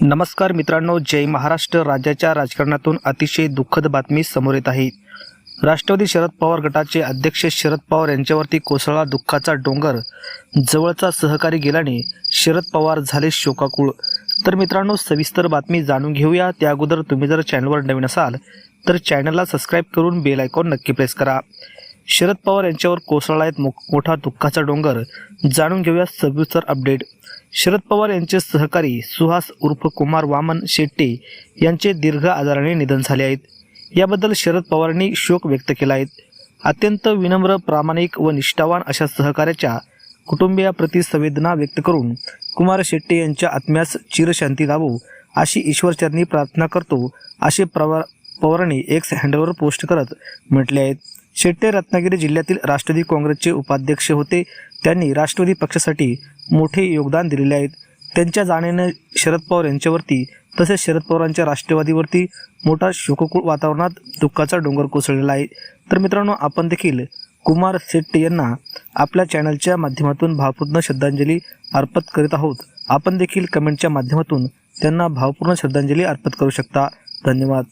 नमस्कार मित्रांनो जय महाराष्ट्र. राज्याच्या राजकारणातून अतिशय दुःखद बातमी समोर येत आहे. राष्ट्रवादी शरद पवार गटाचे अध्यक्ष शरद पवार यांच्यावरती कोसळला दुःखाचा डोंगर. जवळचा सहकारी गेल्याने शरद पवार झाले शोकाकुळ. तर मित्रांनो सविस्तर बातमी जाणून घेऊया. त्या अगोदर तुम्ही जर चॅनलवर नवीन असाल तर चॅनलला सबस्क्राईब करून बेल आयकॉन नक्की प्रेस करा. शरद पवार यांच्यावर कोसळला आहेत मो- मोठा दुःखाचा डोंगर. जाणून घेऊया सविस्तर अपडेट शरद पवार यांचे सहकारी सुहास उर्फ कुमार वामन शेट्टे यांचे दीर्घ आजाराने निधन झाले आहेत. याबद्दल शरद पवारांनी शोक व्यक्त केला आहे. अत्यंत विनम्र प्रामाणिक व निष्ठावान अशा सहकार्याच्या कुटुंबियाप्रती संवेदना व्यक्त करून कुमार शेट्टी यांच्या आत्म्यास चिरशांती लावू अशी ईश्वरचरणी प्रार्थना करतो असे प्रवा पवारांनी एक्स हँडलवर पोस्ट करत म्हटले आहेत शेट्टे रत्नागिरी जिल्ह्यातील राष्ट्रवादी काँग्रेसचे उपाध्यक्ष होते. त्यांनी राष्ट्रवादी पक्षासाठी मोठे योगदान दिलेले आहेत. त्यांच्या जाण्याने शरद पवार यांच्यावरती तसेच शरद पवारांच्या राष्ट्रवादीवरती मोठा शोककुळ वातावरणात दुःखाचा डोंगर कोसळलेला आहे. तर मित्रांनो आपण देखील कुमार शेट्टी यांना आपल्या चॅनलच्या माध्यमातून भावपूर्ण श्रद्धांजली अर्पत करीत आहोत. आपण देखील कमेंटच्या माध्यमातून त्यांना भावपूर्ण श्रद्धांजली अर्पण करू शकता. धन्यवाद.